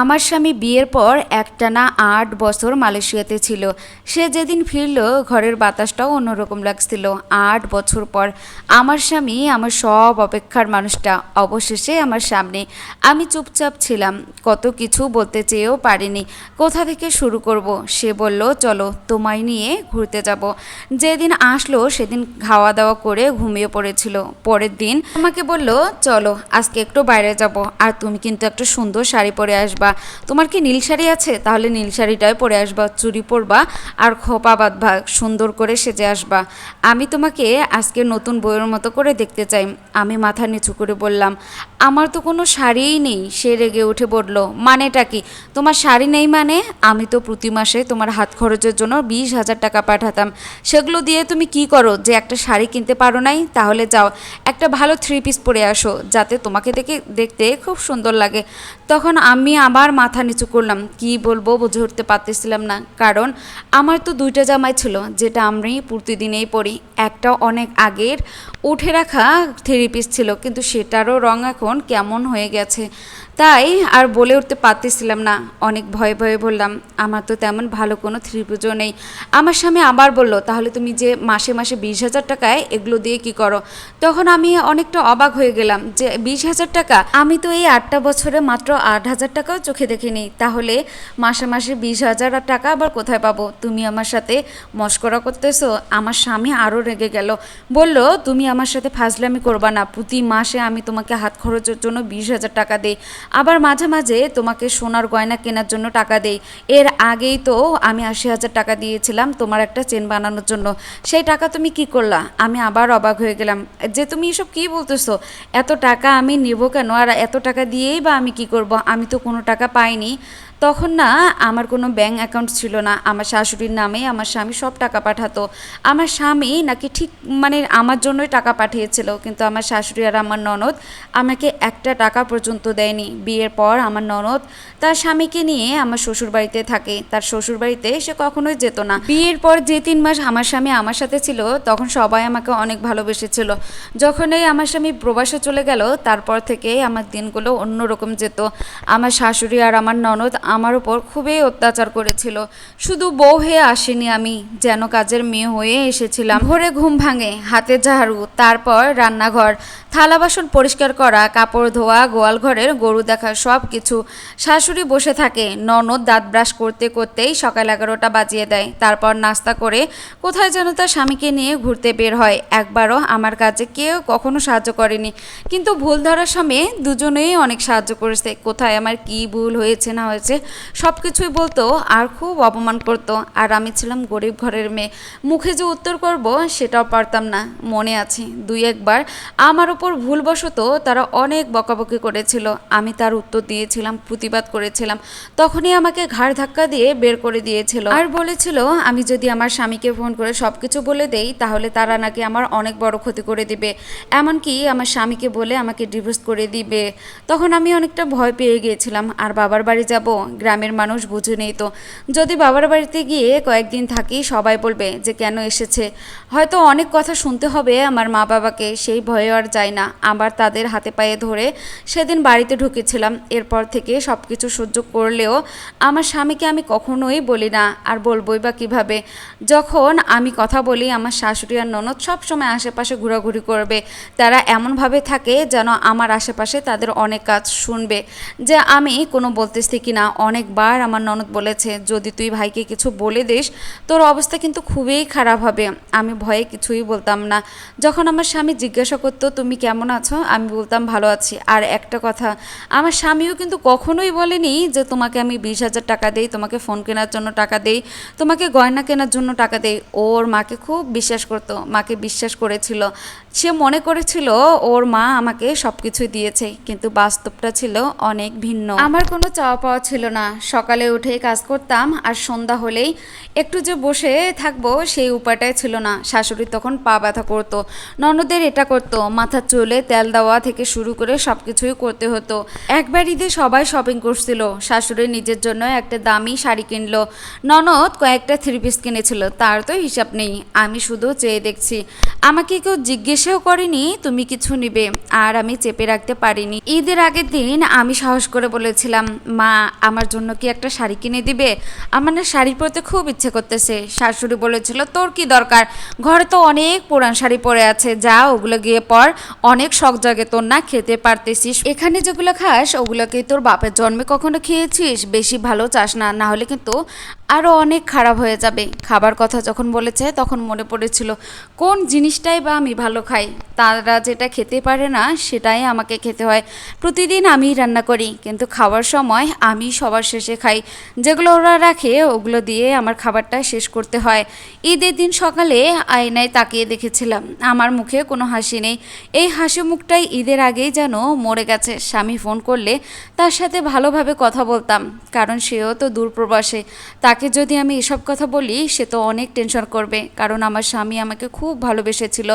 আমার স্বামী বিয়ের পর একটানা আট বছর মালয়েশিয়াতে ছিল। সে যেদিন ফিরল, ঘরের বাতাসটাও অন্যরকম লাগছিল। আট বছর পর আমার স্বামী আমার সব অপেক্ষার মানুষটা, অবশেষে আমার সামনে। আমি চুপচাপ ছিলাম, কত কিছু বলতে চেয়েও পারিনি। কোথা থেকে শুরু করব? সে বলল, চলো, তোমায় নিয়ে ঘুরতে যাব। যেদিন আসলো, সেদিন খাওয়া দাওয়া করে ঘুমিয়ে পড়েছিল। পরের দিন আমাকে বলল, চলো, আজকে একটু বাইরে যাব। আর তুমি কিন্তু একটা সুন্দর শাড়ি পরে আসবা। তোমার কি নীল শাড়ি আছে? তাহলে নীল শাড়িটাই পরে আসবা, চুড়ি পরবা আর খোপা বাঁধবা, সুন্দর করে সেজে আসবা। আমি তোমাকে আজকে নতুন বইয়ের মতো করে দেখতে চাই। আমি মাথা নিচু করে বললাম, আমার তো কোনো শাড়িই নেই। সে রেগে উঠে বলল, মানেটা কি? তোমার শাড়ি নেই মানে? আমি তো প্রতি মাসে তোমার হাত খরচের জন্য বিশ হাজার টাকা পাঠাতাম। সেগুলো দিয়ে তুমি কি করো? যে একটা শাড়ি কিনতে পারো নাই, তাহলে যাও। একটা ভালো থ্রি পিস পরে আসো, যাতে তোমাকে দেখে, দেখতে খুব সুন্দর লাগে। তখন আমি আবার মাথা নিচু করলাম। কি বলব বুঝে উঠতে পারতেছিলাম না। কারণ আমার তো দুইটা জামাই ছিল, যেটা আমি প্রতিদিনেই পরি। একটা অনেক আগের উঠে রাখা থ্রি পিস ছিল, কিন্তু সেটারও রং এখন কেমন হয়ে গেছে। তাই আর বলে উঠতে পারতেছিলাম না। অনেক ভয়ে ভয়ে বললাম, আমার তো তেমন ভালো কোনো থ্রি পুজো নেই। আমার স্বামী আবার বলল, তাহলে তুমি যে মাসে মাসে বিশ হাজার টাকায় এগুলো দিয়ে কি করো? তখন আমি অনেকটা অবাক হয়ে গেলাম যে, বিশ হাজার টাকা? আমি তো এই আটটা বছরে মাত্র আট হাজার টাকাও চোখে দেখিনি তাহলে মাসে মাসে বিশ হাজার টাকা আবার কোথায় পাবো? তুমি আমার সাথে মস্করা করতেছো, আমার স্বামী আরও রেগে গেল। বলল, তুমি আমার সাথে ফাজলামি করবা না। প্রতি মাসে আমি তোমাকে হাত খরচের জন্য বিশ হাজার টাকা দিই। আবার মাঝে মাঝে তোমাকে সোনার গয়না কেনার জন্য টাকা দেই। এর আগেই তো আমি আশি হাজার টাকা দিয়েছিলাম তোমার একটা চেন বানানোর জন্য। সেই টাকা তুমি কি করলা? আমি আবার অবাক হয়ে গেলাম। যে তুমি এসব কি বলতেছো? এত টাকা আমি নেব কেন? আর এত টাকা দিয়েই বা আমি কি করব? আমি তো কোনো টাকা পাইনি। তখন না আমার কোনো ব্যাঙ্ক অ্যাকাউন্ট ছিল না। আমার শাশুড়ির নামে আমার স্বামী সব টাকা পাঠাতো। আমার স্বামী নাকি ঠিক মানে আমার জন্যই টাকা পাঠিয়েছিল, কিন্তু আমার শাশুড়ি আর আমার ননদ আমাকে একটা টাকা পর্যন্ত দেয়নি। বিয়ের পর আমার ননদ তার স্বামীকে নিয়ে আমার শ্বশুর বাড়িতে থাকে। তার শ্বশুর বাড়িতে সে কখনোই যেত না। বিয়ের পর যে তিন মাস আমার স্বামী আমার সাথে ছিল, তখন সবাই আমাকে অনেক ভালোবেসেছিল। যখনই আমার স্বামী প্রবাসে চলে গেল, তারপর থেকে আমার দিনগুলো অন্যরকম যেত। আমার শাশুড়ি আর আমার ননদ আমার উপর খুবই অত্যাচার করেছিল। শুধু বউ হয়ে আসিনি আমি, যেন কাজের মেয়ে হয়ে এসেছিলাম। ভোরে ঘুম ভাঙে, হাতে ঝাড়ু, তারপর রান্নাঘর, থালা বাসন পরিষ্কার করা, কাপড় ধোয়া, গোয়াল ঘরের গরু দেখা সব কিছু শাশুড়ি বসে থাকে, ননদ দাঁত ব্রাশ করতে করতেই সকাল এগারোটা বাজিয়ে দেয়। তারপর নাস্তা করে কোথায় যেন তার স্বামীকে নিয়ে ঘুরতে বের হয়। একবারও আমার কাজে কেউ কখনো সাহায্য করেনি। কিন্তু ভুল ধরার সময়ে দুজনেই অনেক সাহায্য করেছে। কোথায় আমার কি ভুল হয়েছে না হয়েছে সব কিছুই বলতো, আর খুব অপমান করতো। আর আমি ছিলাম গরিব ঘরের মেয়ে। মুখে যে উত্তর করব সেটাও পারতাম না, মনে আছে। দুই একবার আমার ওপর ভুলবশত তারা অনেক বকাবকি করেছিল। আমি তার উত্তর দিয়েছিলাম, প্রতিবাদ করেছিলাম। তখনই আমাকে ঘাড় ধাক্কা দিয়ে বের করে দিয়েছিল। আর বলেছিল, আমি যদি আমার স্বামীকে ফোন করে সব কিছু বলে দেই, তাহলে তারা নাকি আমার অনেক বড় ক্ষতি করে দিবে। এমনকি আমার স্বামীকে বলে আমাকে ডিভোর্স করে দিবে। তখন আমি অনেকটা ভয় পেয়ে গিয়েছিলাম, আর বাবার বাড়ি যাব? গ্রামের মানুষ বুঝে নেই তো। যদি বাবার বাড়িতে গিয়ে কয়েকদিন থাকি, সবাই বলবে যে কেন এসেছে। হয়তো অনেক কথা শুনতে হবে আমার মা বাবাকে, সেই ভয়ে আর যায় না। আবার তাদের হাতে পায়ে ধরে সেদিন বাড়িতে ঢুকেছিলাম। এরপর থেকে সব কিছু সহ্য করলেও আমার স্বামীকে আমি কখনোই বলি না আর বলবই বা কীভাবে। যখন আমি কথা বলি, আমার শাশুড়ি আর ননদ সবসময় আশেপাশে ঘোরাঘুরি করবে। তারা এমনভাবে থাকে যেন আমার আশেপাশে তাদের অনেক কাজ শুনবে যে আমি কোনো বলতেছি কি না অনেকবার আমার ননদ বলেছে, যদি তুই ভাইকে কিছু বলে দিস, তোর অবস্থা কিন্তু খুবই খারাপ হবে। আমি ভয়ে কিছুই বলতাম না। যখন আমার স্বামী জিজ্ঞাসা করতো, তুমি কেমন আছো? আমি বলতাম, ভালো আছি। আর একটা কথা, আমার স্বামীও কিন্তু কখনোই বলেনি যে, তোমাকে আমি বিশ হাজার টাকা দেই, তোমাকে ফোন কেনার জন্য টাকা দেই, তোমাকে গয়না কেনার জন্য টাকা দেই। ওর মাকে খুব বিশ্বাস করতো, মাকে বিশ্বাস করেছিল। সে মনে করেছিল, ওর মা আমাকে সব কিছুই দিয়েছে। কিন্তু বাস্তবটা ছিল অনেক ভিন্ন। আমার কোনো চাওয়া পাওয়া ছিল ছিল না। সকালে উঠেই কাজ করতাম আর সন্ধ্যা হলেই একটু যে বসে থাকব সেই উপায়টাই ছিল না। শাশুড়ি তখন পা ব্যথা করতো, ননদের এটা করতো, মাথা চুলে তেল দেওয়া থেকে শুরু করে সব কিছুই করতে হতো। একবার ঈদে সবাই শপিং করছিল, শাশুড়ি নিজের জন্য একটা দামি শাড়ি কিনলো, ননদ কয়েকটা থ্রি পিস কিনেছিল, তার তো হিসাব নেই, আমি শুধু চেয়ে দেখছি। আমাকে কেউ জিজ্ঞেসও করেনি, তুমি কিছু নিবে? আর আমি চেপে রাখতে পারিনি। ঈদের আগের দিন আমি সাহস করে বলেছিলাম, মা আমার জন্য কি একটা শাড়ি কিনে দিবে? আমার না শাড়ি পরতে খুব ইচ্ছে করতেছে। শাশুড়ি বলেছিল, তোর কি দরকার? ঘরে তো অনেক পুরান শাড়ি পরে আছে। যা, ওগুলো গিয়ে পর। অনেক শখ জাগে তোর না খেতে পারতেছিস। এখানে যেগুলো খাস ওগুলোকে তোর বাপের জন্মে কখনো খেয়েছিস। বেশি ভালো চাস না। না হলে কিন্তু আরও অনেক খারাপ হয়ে যাবে। খাবার কথা যখন বলেছে, তখন মনে পড়েছিল, কোন জিনিসটাই বা আমি ভালো খাই? তারা যেটা খেতে পারে না, সেটাই আমাকে খেতে হয়। প্রতিদিন আমি রান্না করি। কিন্তু খাওয়ার সময় আমি সবার শেষে খাই। যেগুলো ওরা রাখে, ওগুলো দিয়ে আমার খাবারটা শেষ করতে হয়। ঈদের দিন সকালে আয়নায় তাকিয়ে দেখেছিলাম। আমার মুখে কোনো হাসি নেই। এই হাসি মুখটাই ঈদের আগেই যেন মরে গেছে। স্বামী ফোন করলে তার সাথে ভালোভাবে কথা বলতাম, কারণ সেও তো দূর প্রবাসে তাকে যদি আমি এসব কথা বলি, সে তো অনেক টেনশন করবে, কারণ আমার স্বামী আমাকে খুব ভালোবেসেছিল।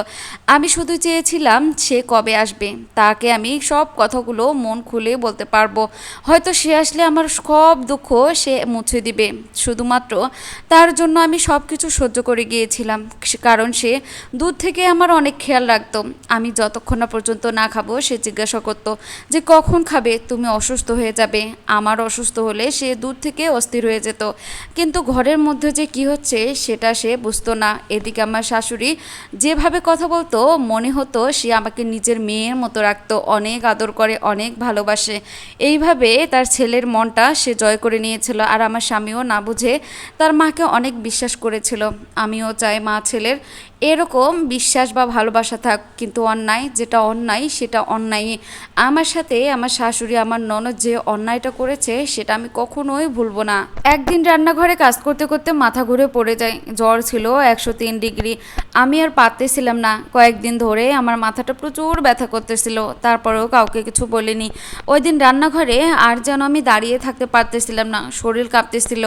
আমি শুধু চেয়েছিলাম সে কবে আসবে। তাকে আমি সব কথাগুলো মন খুলে বলতে পারব। হয়তো সে আসলে আমার সব দুঃখ সে মুছে দিবে। শুধুমাত্র তার জন্য আমি সব কিছু সহ্য করে গিয়েছিলাম কারণ সে দূর থেকে আমার অনেক খেয়াল রাখতো। আমি যতক্ষণ না পর্যন্ত না খাব, সে জিজ্ঞাসা করতো যে, কখন খাবে? তুমি অসুস্থ হয়ে যাবে। আমার অসুস্থ হলে সে দূর থেকে অস্থির হয়ে যেত। কিন্তু ঘরের মধ্যে যে কি হচ্ছে, সেটা সে বুঝতো না। এদিকে আমার শাশুড়ি যেভাবে কথা বলতো, মনে হতো সে আমাকে নিজের মেয়ের মতো রাখতো। অনেক আদর করে, অনেক ভালোবাসে। এইভাবে তার ছেলের মনটা সে জয় করে নিয়েছিল আর আমার স্বামীও না বুঝে তার মাকে অনেক বিশ্বাস করেছিল। আমিও চাই মা ছেলের এরকম বিশ্বাস বা ভালোবাসা থাক কিন্তু অন্যায়, যেটা অন্যায় সেটা অন্যায় আমার সাথে আমার শাশুড়ি, আমার ননদ যে অন্যায়টা করেছে সেটা আমি কখনোই ভুলবো না। একদিন রান্নাঘরে কাজ করতে করতে মাথা ঘুরে পড়ে যায়, জ্বর ছিল একশো তিন ডিগ্রি। আমি আর পারতেছিলাম না। কয়েকদিন ধরে আমার মাথাটা প্রচুর ব্যথা করতেছিল, তারপরেও কাউকে কিছু বলিনি। ওই দিন রান্নাঘরে আর যেন আমি দাঁড়িয়ে থাকতে পারতেছিলাম না, শরীর কাঁপতেছিল।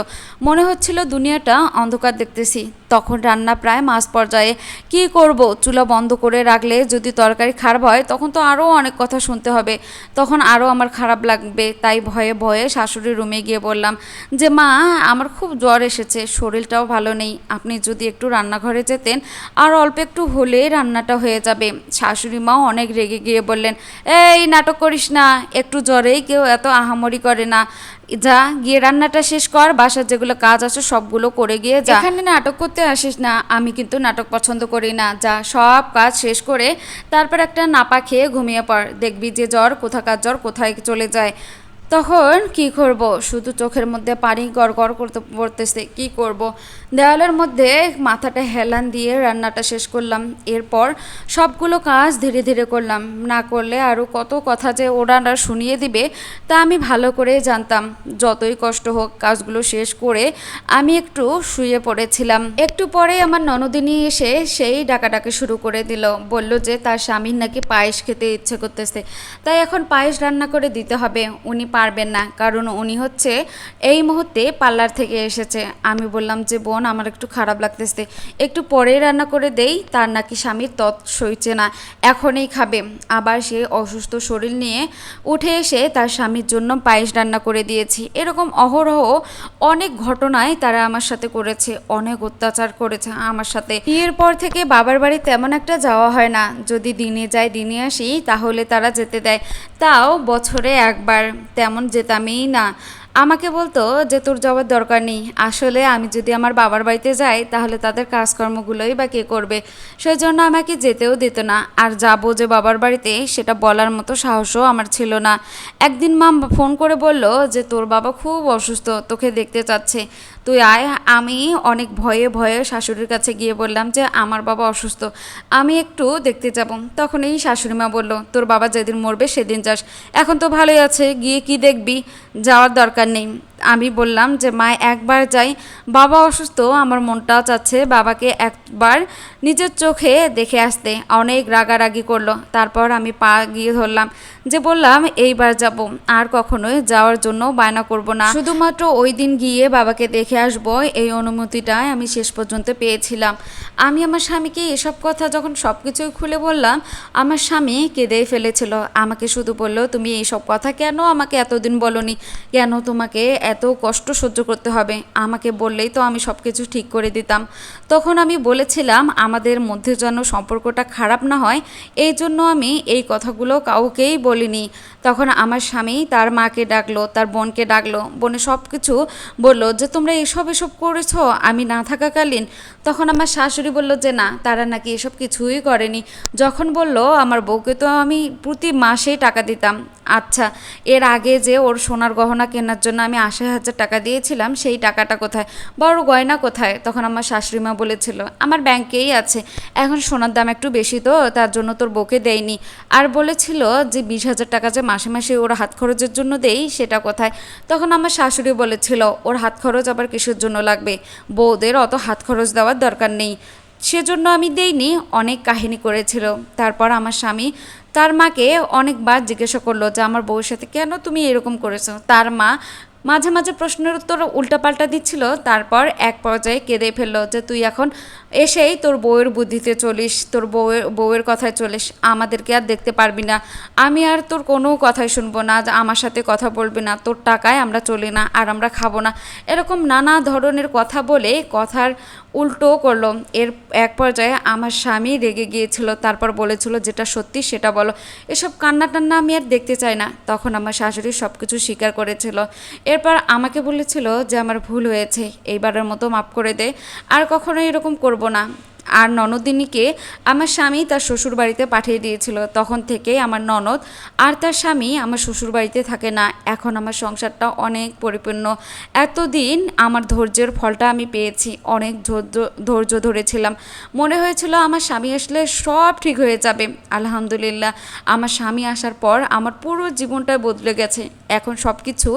মনে হচ্ছিল দুনিয়াটা অন্ধকার দেখতেছি। তখন রান্না প্রায় মাস পর্যায়ে কি করব? চুলা বন্ধ করে রাখলে যদি তরকারি খারাপ হয়, তখন তো আরও অনেক কথা শুনতে হবে। তখন আরও আমার খারাপ লাগবে। তাই ভয়ে ভয়ে শাশুড়ির রুমে গিয়ে বললাম, যে মা, আমার খুব জ্বর এসেছে, শরীরটাও ভালো নেই। আপনি যদি একটু রান্নাঘরে যেতেন, আর অল্প একটু হলে রান্নাটা হয়ে যাবে। শাশুড়ি মাও অনেক রেগে গিয়ে বললেন, এই নাটক করিস না, একটু জ্বরেই কেউ এত আহামরি করে না। যা, গিয়ে রান্নাটা শেষ কর, বাসার যেগুলো কাজ আছে সবগুলো করে গিয়ে যা। এখানে নাটক করতে আসিস না, আমি কিন্তু নাটক পছন্দ করি না, যা সব কাজ শেষ করে তারপর একটা নাপা খেয়ে ঘুমিয়ে পড়, দেখবি যে জ্বর, কোথাকার জ্বর, কোথায় চলে যায়। তখন কি করব? শুধু চোখের মধ্যে পানি গড় গড় করতে পড়তেছে, কি করব? দেওয়ালের মধ্যে মাথাটা হেলান দিয়ে রান্নাটা শেষ করলাম। এরপর সবগুলো কাজ ধীরে ধীরে করলাম। না করলে আরও কত কথা যে ওনারা শুনিয়ে দিবে, তা আমি ভালো করে জানতাম। যতই কষ্ট হোক, কাজগুলো শেষ করে আমি একটু শুয়ে পড়েছিলাম। একটু পরে আমার ননদিনী এসে সেই ডাকাডাকি শুরু করে দিল। বলল যে, তার স্বামীর নাকি পায়েস খেতে ইচ্ছে করতেছে। তাই এখন পায়েস রান্না করে দিতে হবে। উনি পারবেন না। কারণ উনি হচ্ছে এই মুহূর্তে পার্লার থেকে এসেছে। আমি বললাম যে, বোন, আমার একটু খারাপ লাগতেছে। একটু পরে রান্না করে দেই, তার নাকি স্বামীর তৎ সইছে না। এখনই খাবে। আবার সে অসুস্থ শরীর নিয়ে উঠে এসে তার স্বামীর জন্য পায়েস রান্না করে দিয়েছি। এরকম অহরহ অনেক ঘটনায় তারা আমার সাথে করেছে, অনেক অত্যাচার করেছে আমার সাথে। বিয়ের পর থেকে বাবার বাড়ি তেমন একটা যাওয়া হয় না। যদি দিনে যায় দিনে আসি, তাহলে তারা যেতে দেয়। তাও বছরে একবার তেমন যেতামই না। আমাকে বলতো যে, তোর যাওয়ার দরকার নেই। আসলে আমি যদি আমার বাবার বাড়িতে যাই, তাহলে তাদের কাজকর্মগুলোই বা কে করবে? সেই জন্য আমাকে যেতেও দিত না। আর যাব যে বাবার বাড়িতে, সেটা বলার মতো সাহসও আমার ছিল না। একদিন মা ফোন করে বলল যে, তোর বাবা খুব অসুস্থ, তোকে দেখতে চাচ্ছে। তুই আয়। আমি অনেক ভয়ে ভয়ে শাশুড়ির কাছে গিয়ে বললাম যে, আমার বাবা অসুস্থ, আমি একটু দেখতে যাব। তখন এই শাশুড়ি মা বলল, তোর বাবা যেদিন মরবে, সেদিন যাস। এখন তো ভালোই আছে, গিয়ে কি দেখবি? যাওয়ার দরকার নেই আমি বললাম যে, মা, একবার যাই। বাবা অসুস্থ, আমার মনটাও চাচ্ছে বাবাকে একবার নিজের চোখে দেখে আসতে। অনেক রাগারাগি করল। তারপর আমি পা গিয়ে ধরলাম যে, বললাম এইবার যাব। আর কখনোই যাওয়ার জন্য বায়না করব না। শুধুমাত্র ওই দিন গিয়ে বাবাকে দেখে আসব। এই অনুমতিটাই আমি শেষ পর্যন্ত পেয়েছিলাম। আমি আমার স্বামীকে এসব কথা যখন সব কিছুই খুলে বললাম, আমার স্বামী কেঁদেই ফেলেছিল। আমাকে শুধু বলল, তুমি এইসব কথা কেন আমাকে এতদিন বলনি? কেন তোমাকে এত কষ্ট সহ্য করতে হবে। আমাকে বললেই তো আমি সব কিছু ঠিক করে দিতাম। তখন আমি বলেছিলাম, আমাদের মধ্যে যেন সম্পর্কটা খারাপ না হয়, এই জন্য আমি এই কথাগুলো কাউকেই বলিনি। তখন আমার স্বামী তার মাকে ডাকলো, তার বোনকে ডাকলো, বোনে সব কিছু বলল যে, তোমরা এসব এসব করেছ? আমি না থাকাকালীন? তখন আমার শাশুড়ি বলল যে, না, তারা নাকি এসব কিছুই করেনি। যখন বলল, আমার বউকে তো আমি প্রতি মাসেই টাকা দিতাম। আচ্ছা এর আগে যে ওর সোনার গহনা কেনার জন্য আমি আশি হাজার টাকা দিয়েছিলাম, সেই টাকাটা কোথায়? বড় গয়না কোথায়? তখন আমার শাশুড়িমা বলেছিল, আমার ব্যাংকেই আছে। এখন সোনার দাম একটু বেশি তো, তার জন্য তোর বউকে দেয়নি আর বলেছিল যে বিশ হাজার টাকা যে মাসে মাসে ওর হাত খরচের জন্য দেই, সেটা কোথায়? তখন আমার শাশুড়ি বলেছিল, ওর হাত খরচ আবার কিসের জন্য লাগবে? বউদের অত হাত খরচ দেওয়ার দরকার নেই। সেজন্য আমি দেইনি, অনেক কাহিনী করেছিল। তারপর আমার স্বামী তার মাকে অনেকবার জিজ্ঞাসা করল যে, আমার বউয়ের সাথে কেন তুমি এরকম করেছ? তার মা মাঝে মাঝে প্রশ্নের উত্তর উল্টাপাল্টা দিচ্ছিল, তারপর এক পর্যায়ে কেঁদে ফেলল যে, তুই এখন এসেই তোর বউয়ের বুদ্ধিতে চলিস, তোর বউয়ের বউয়ের কথায় চলিস, আমাদেরকে আর দেখতে পারবি না। আমি আর তোর কোনো কথাই শুনব না আমার সাথে কথা বলবি না, তোর টাকায় আমরা চলি না, আর আমরা খাব না। এরকম নানা ধরনের কথা বলে কথার উল্টো করল। এর এক পর্যায়ে আমার স্বামী রেগে গিয়েছিল, তারপর বলেছিল, যেটা সত্যি সেটা বলো। এসব কান্না টান্না আমি আর দেখতে চাই না। তখন আমার শাশুড়ি সব কিছু স্বীকার করেছিল। এরপর আমাকে বলেছিল যে আমার ভুল হয়েছে, এইবারের মতো মাফ করে দে। আর কখনো এরকম করব না। আর ননদিনীকে আমার স্বামী তার শ্বশুর বাড়িতে পাঠিয়ে দিয়েছিল। তখন থেকে আমার ননদ আর তার স্বামী আমার শ্বশুর বাড়িতে থাকে না। এখন আমার সংসারটা অনেক পরিপূর্ণ। এতদিন আমার ধৈর্যের ফলটা আমি পেয়েছি। অনেক ধৈর্য ধৈর্য ধরেছিলাম। মনে হয়েছিল আমার স্বামী আসলে সব ঠিক হয়ে যাবে। আলহামদুলিল্লাহ, আমার স্বামী আসার পর আমার পুরো জীবনটাই বদলে গেছে। এখন সব কিছু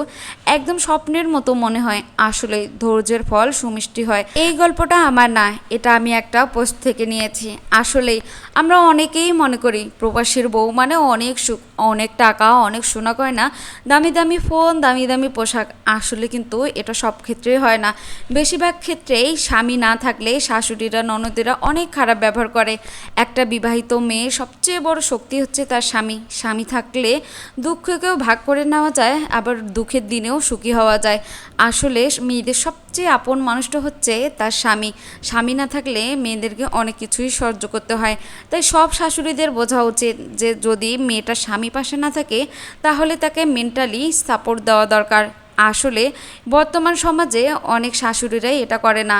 একদম স্বপ্নের মতো মনে হয়। আসলে ধৈর্যের ফল সুমিষ্টি হয়। এই গল্পটা আমার না, এটা আমি একটা থেকে নিয়েছি। আসলেই আমরা অনেকেই মনে করি প্রবাসীর বউ মানে অনেক সুখ। অনেক টাকা, অনেক সোনা গয়না, দামি দামি ফোন, দামি দামি পোশাক। আসলে কিন্তু এটা সব ক্ষেত্রেই হয় না। বেশিরভাগ ক্ষেত্রেই স্বামী না থাকলে শাশুড়িরা, ননদেরা অনেক খারাপ ব্যবহার করে। একটা বিবাহিত মেয়ে সবচেয়ে বড় শক্তি হচ্ছে তার স্বামী। স্বামী থাকলে দুঃখকেও ভাগ করে নেওয়া যায়, আবার দুঃখের দিনেও সুখী হওয়া যায়। আসলে মেয়েদের সবচেয়ে আপন মানুষটা হচ্ছে তার স্বামী। স্বামী না থাকলে মেয়েদেরকে অনেক কিছুই সহ্য করতে হয়। তাই সব শাশুড়িদের বোঝা উচিত যে যদি মেয়েটা স্বামী পাশে না থাকে, তাহলে তাকে মেন্টালি সাপোর্ট দেওয়া দরকার। আসলে বর্তমান সমাজে অনেক শাশুড়িরাই এটা করে না।